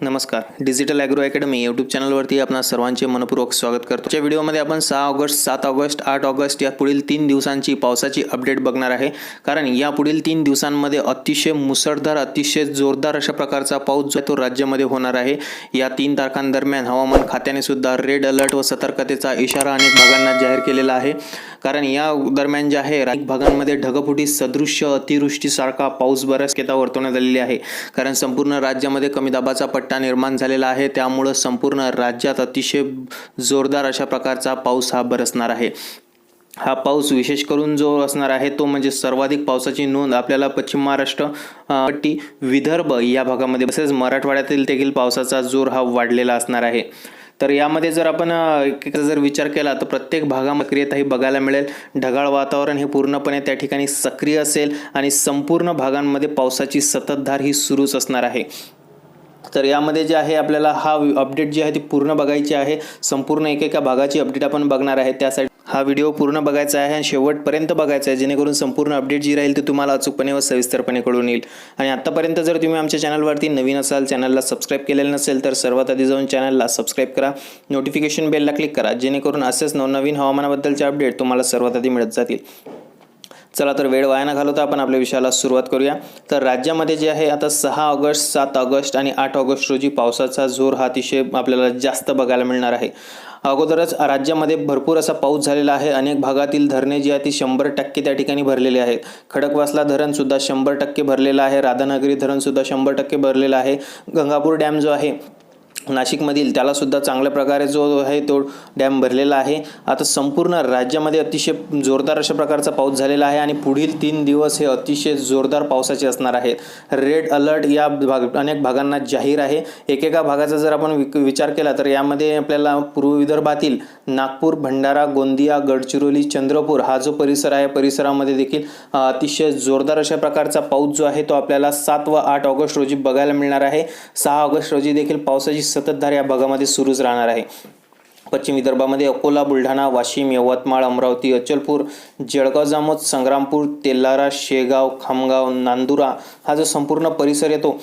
नमस्कार. Digital agro academy YouTube चॅनलवरती आपणा सर्वांचे मनपूर्वक स्वागत करतो. या व्हिडिओमध्ये आपण सहा ऑगस्ट सात ऑगस्ट आठ ऑगस्ट या पुढील तीन दिवसांची पावसाची अपडेट बघणार आहे. कारण या पुढील तीन दिवसांमध्ये अतिशय मुसळधार अतिशय जोरदार अशा प्रकारचा पाऊस जो तो राज्यामध्ये होणार आहे. या तीन तारखांदरम्यान हवामान खात्याने सुद्धा रेड अलर्ट व सतर्कतेचा इशारा अनेक भागांना जाहीर केलेला आहे. कारण या दरम्यान जे आहे अनेक भागांमध्ये ढगफुटी सदृश्य अतिवृष्टीसारखा पाऊस बऱ्याच केता वर्तवण्यात आलेली आहे. कारण संपूर्ण राज्यामध्ये कमी दाबाचा पट्टा पट्टा निर्माण झालेला आहे. त्यामुळं संपूर्ण राज्यात अतिशय जोरदार अशा प्रकारचा पाऊस हा बरसणार आहे. हा पाऊस विशेष करून जो असणार आहे तो म्हणजे सर्वाधिक पावसाची नोंद आपल्याला पश्चिम महाराष्ट्र पट्टी विदर्भ या भागामध्ये तसेच मराठवाड्यातील देखील पावसाचा जोर हा वाढलेला असणार आहे. तर यामध्ये जर आपण एकेकाचा जर विचार केला तर प्रत्येक भागामध्ये बघायला मिळेल. ढगाळ वातावरण हे पूर्णपणे त्या ठिकाणी सक्रिय असेल आणि संपूर्ण भागांमध्ये पावसाची सततधार ही सुरूच असणार आहे. तर यामध्ये जे आहे आपल्याला हा अपडेट जी आहे ती पूर्ण बघायची आहे. संपूर्ण एकेका भागाची अपडेट आपण बघणार आहे. त्यासाठी हा व्हिडिओ पूर्ण बघायचा आहे आणि शेवटपर्यंत बघायचा आहे. जेणेकरून संपूर्ण अपडेट जी राहील ती तुम्हाला अचूकपणे व सविस्तरपणे कळून येईल. आणि आत्तापर्यंत जर तुम्ही आमच्या चॅनलवरती नवीन असाल चॅनलला सबस्क्राईब केलेलं नसेल तर सर्वात आधी जाऊन चॅनलला सबस्क्राईब करा. नोटिफिकेशन बेलला क्लिक करा. जेणेकरून असेच नवनवीन हवामानाबद्दलचे अपडेट तुम्हाला सर्वात आधी मिळत जातील. चला तर वेळ वाया न घालवता आपण आपल्या विषयाला सुरुवात करूया. तर राज्यामध्ये जे आहे आता सहा ऑगस्ट सात ऑगस्ट आणि आठ ऑगस्ट रोजी पावसाचा जोर हा अतिशय आपल्याला जास्त बघायला मिळणार आहे. अगोदरच राज्यामध्ये भरपूर असा पाऊस झालेला आहे. अनेक भागातील धरणे जी आहे ती शंभर टक्के त्या ठिकाणी भरलेली आहेत. खडकवासला धरणसुद्धा शंभर टक्के भरलेलं आहे. राधानगरी धरणसुद्धा शंभर टक्के भरलेलं आहे. गंगापूर डॅम जो आहे नाशिकमधील त्यालासुद्धा चांगल्या प्रकारे जो आहे तो डॅम भरलेला आहे. आता संपूर्ण राज्यामध्ये अतिशय जोरदार अशा प्रकारचा पाऊस झालेला आहे आणि पुढील तीन दिवस हे अतिशय जोरदार पावसाचे असणार आहेत रेड अलर्ट या भाग अनेक भागांना जाहीर आहे. एकेका भागाचा जर आपण विक- विचार केला तर यामध्ये आपल्याला पूर्व विदर्भातील नागपूर भंडारा गोंदिया गडचिरोली चंद्रपूर हा जो परिसर आहे परिसरामध्ये देखील अतिशय जोरदार अशा प्रकारचा पाऊस जो आहे तो आपल्याला सात व आठ ऑगस्ट रोजी बघायला मिळणार आहे. सहा ऑगस्ट रोजी देखील पावसाची सततधार या भागामध्ये सुरूच राहणार आहे. पश्चिम विदर्भामध्ये अकोला बुलढाणा वाशिम यवतमाळ अमरावती अचलपूर जळगाव जामोद संग्रामपूर तेलारा शेगाव खामगाव नांदुरा हा जो संपूर्ण परिसर येतो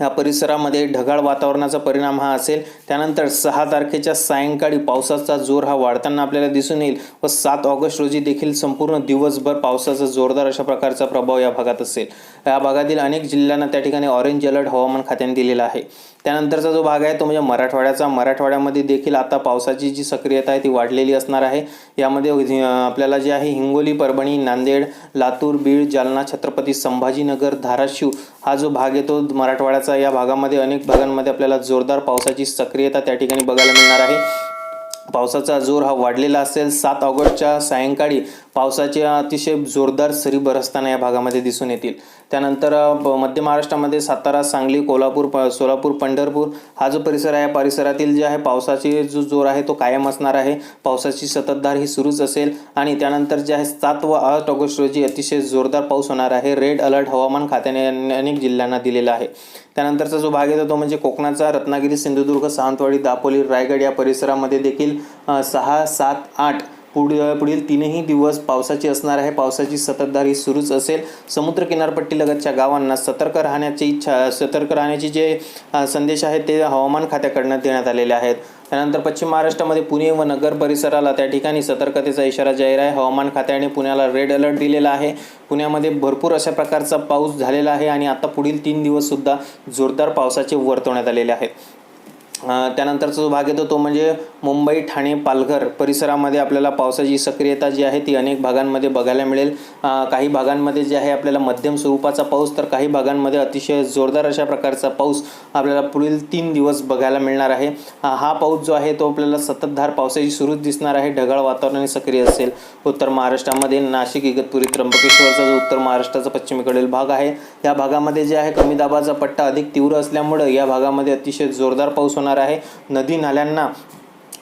या परिसरामध्ये ढगाळ वातावरणाचा परिणाम हा असेल. त्यानंतर सहा तारखेच्या सायंकाळी पावसाचा जोर हा वाढताना आपल्याला दिसून येईल व सात ऑगस्ट रोजी देखील संपूर्ण दिवसभर पावसाचा जोरदार अशा प्रकारचा प्रभाव या भागात असेल. या भागातील अनेक जिल्ह्यांना त्या ठिकाणी ऑरेंज अलर्ट हवामान खात्याने दिलेला आहे. त्यानंतरचा जो भाग आहे तो म्हणजे मराठवाड्याचा. मराठवाड्यामध्ये देखील आता पावसाची जी सक्रियता आहे ती वाढलेली असणार आहे. यामध्ये आपल्याला जे आहे हिंगोली परभणी नांदेड लातूर बीड जालना छत्रपती संभाजीनगर धाराशिव हा जो भाग येतो मराठवाड्याचा या भागामध्ये अनेक भागांमध्ये आपल्याला जोरदार पावसाची सक्रियता त्या ठिकाणी बघायला मिळणार आहे. पावसाचा जोर हा वाढलेला असेल. सात ऑगस्टच्या सायंकाळी पावसाचे अतिशय जोरदार सरी बरसताना या भागामध्ये दिसून येतील. त्यानंतर मध्य महाराष्ट्रामध्ये सातारा सांगली कोल्हापूर प सोलापूर पंढरपूर हा जो परिसर आहे या परिसरातील जे आहे पावसाची जो जोर आहे तो कायम असणार आहे. पावसाची सततधार ही सुरूच असेल आणि त्यानंतर जे आहे सात व आठ ऑगस्ट रोजी अतिशय जोरदार पाऊस होणार आहे. रेड अलर्ट हवामान खात्याने अनेक जिल्ह्यांना दिलेला आहे. त्यानंतरचा जो भाग येतो तो म्हणजे कोकणाचा रत्नागिरी सिंधुदुर्ग सावंतवाडी दापोली रायगड या परिसरामध्ये देखील सहा सात आठ पुढील पुढील तीनही दिवस पावसाची असणार आहे. पावसाची सततधार ही सुरूच असेल. समुद्र किनारपट्टीलगतच्या गावांना सतर्क राहण्याची इच्छा सतर्क राहण्याचे जे संदेश आहेत ते हवामान खात्याकडनं देण्यात आलेले आहेत. त्यानंतर पश्चिम महाराष्ट्रामध्ये पुणे व नगर परिसराला त्या ठिकाणी सतर्कतेचा इशारा जाहीर आहे. हवामान खात्याने पुण्याला रेड अलर्ट दिलेला आहे. पुण्यामध्ये भरपूर अशा प्रकारचा पाऊस झालेला आहे आणि आता पुढील तीन दिवससुद्धा जोरदार पावसाचे वर्तवण्यात आलेले आहेत. त्यानंतरचा जो भाग येतो तो म्हणजे मुंबई ठाणे पालघर परिसरामध्ये आपल्याला पावसाची सक्रियता जी आहे ती अनेक भागांमध्ये बघायला मिळेल. काही भागांमध्ये जे आहे आपल्याला मध्यम स्वरूपाचा पाऊस तर काही भागांमध्ये अतिशय जोरदार अशा प्रकारचा पाऊस आपल्याला पुढील तीन दिवस बघायला मिळणार आहे. हा पाऊस जो आहे तो आपल्याला सततधार पावसाची सुरूच दिसणार आहे. ढगाळ वातावरण सक्रिय असेल. उत्तर महाराष्ट्रामध्ये नाशिक इगतपुरी त्र्यंबकेश्वरचा जो उत्तर महाराष्ट्राचा पश्चिमेकडील भाग आहे या भागामध्ये जे आहे कमी दाबाचा पट्टा अधिक तीव्र असल्यामुळं या भागामध्ये अतिशय जोरदार पाऊस होणार आहे. नदी नाल्यांना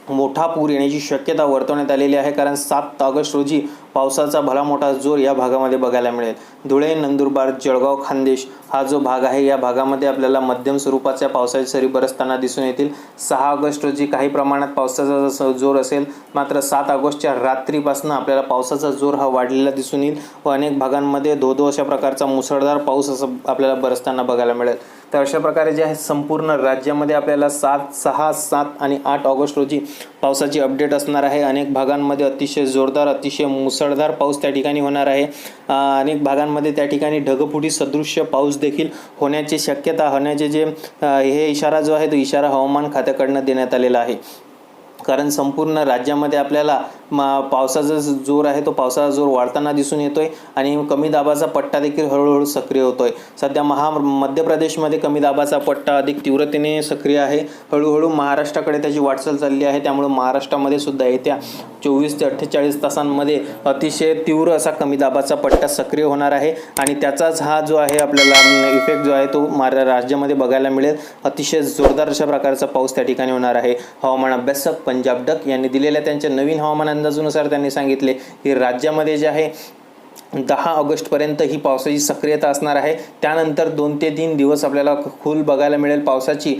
मोठा पूर येण्याची शक्यता वर्तवण्यात आलेली आहे कारण सात ऑगस्ट रोजी पावसाचा भला मोठा जोर या भागामध्ये बघायला मिळेल. धुळे नंदुरबार जळगाव खानदेश हा जो भाग आहे या भागामध्ये आपल्याला मध्यम स्वरूपाच्या पावसाच्या सरी बरसताना दिसून येतील. सहा ऑगस्ट रोजी काही प्रमाणात पावसाचा जसं जोर असेल मात्र सात ऑगस्टच्या रात्रीपासून आपल्याला पावसाचा जोर हा वाढलेला दिसून येईल व अनेक भागांमध्ये धो अशा प्रकारचा मुसळधार पाऊस असं आपल्याला बरसताना बघायला मिळेल. तर अशा प्रकारे जे आहे संपूर्ण राज्यामध्ये आपल्याला सात सहा सात आणि आठ ऑगस्ट रोजी पावसाची अपडेट असणार आहे. अनेक भागांमध्ये अतिशय जोरदार अतिशय मुस मुसळधार पाऊस त्या ठिकाणी होणार आहे. अनेक भागांमध्ये त्या ठिकाणी ढगफुटी सदृश्य पाऊस देखील होण्याची शक्यता होण्याचे जे हे इशारा जो आहे तो इशारा हवामान खात्याकडनं देण्यात आलेला आहे. कारण संपूर्ण राज्यामध्ये आपल्याला मा पावसाचा जोर आहे तो पावसाचा जोर वाढताना दिसून येतोय आणि कमी दाबाचा पट्टा देखील हळूहळू सक्रिय होतोय. सध्या महा मध्य प्रदेशमध्ये कमी दाबाचा पट्टा अधिक तीव्रतेने सक्रिय आहे. हळूहळू महाराष्ट्राकडे त्याची वाटचाल चालली आहे. त्यामुळे महाराष्ट्रामध्ये सुद्धा येत्या चोवीस ते अठ्ठेचाळीस तासांमध्ये अतिशय तीव्र असा कमी दाबाचा पट्टा सक्रिय होणार आहे आणि त्याचाच हा जो आहे आपल्याला इफेक्ट जो आहे तो महारा राज्यामध्ये बघायला मिळेल. अतिशय जोरदार अशा प्रकारचा पाऊस त्या ठिकाणी होणार आहे. हवामान अभ्यासक पंजाब डक यांनी दिलेल्या त्यांच्या नवीन हवामान अंदाजानुसार त्यांनी सांगितले की राज्यामध्ये जे आहे दहा ऑगस्टपर्यंत ही पावसाची सक्रियता असणार आहे. त्यानंतर दोन ते तीन दिवस आपल्याला खूल बघायला मिळेल पावसाची.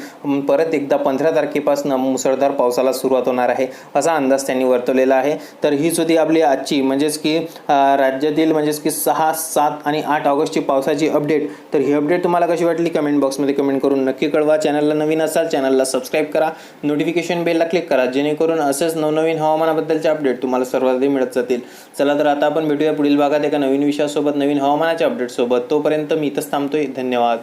परत एकदा पंधरा तारखेपासून मुसळधार पावसाला सुरुवात होणार आहे असा अंदाज त्यांनी वर्तवलेला आहे. तर हीच होती आपली आजची म्हणजेच की राज्यातील म्हणजेच की सहा सात आणि आठ ऑगस्टची पावसाची अपडेट. तर ही अपडेट तुम्हाला कशी वाटली? कमेंट बॉक्समध्ये कमेंट करून नक्की कळवा. चॅनलला नवीन असाल चॅनलला सबस्क्राईब करा. नोटिफिकेशन बेलला क्लिक करा जेणेकरून असेच नवनवीन हवामानाबद्दलचे अपडेट तुम्हाला सर्वात मिळत जातील. चला तर आता आपण भेटूया पुढील भागात. एका नवीन विषयासोबत नवीन हवामानाच्या अपडेटसोबत तोपर्यंत मी इथंच थांबतोय. धन्यवाद.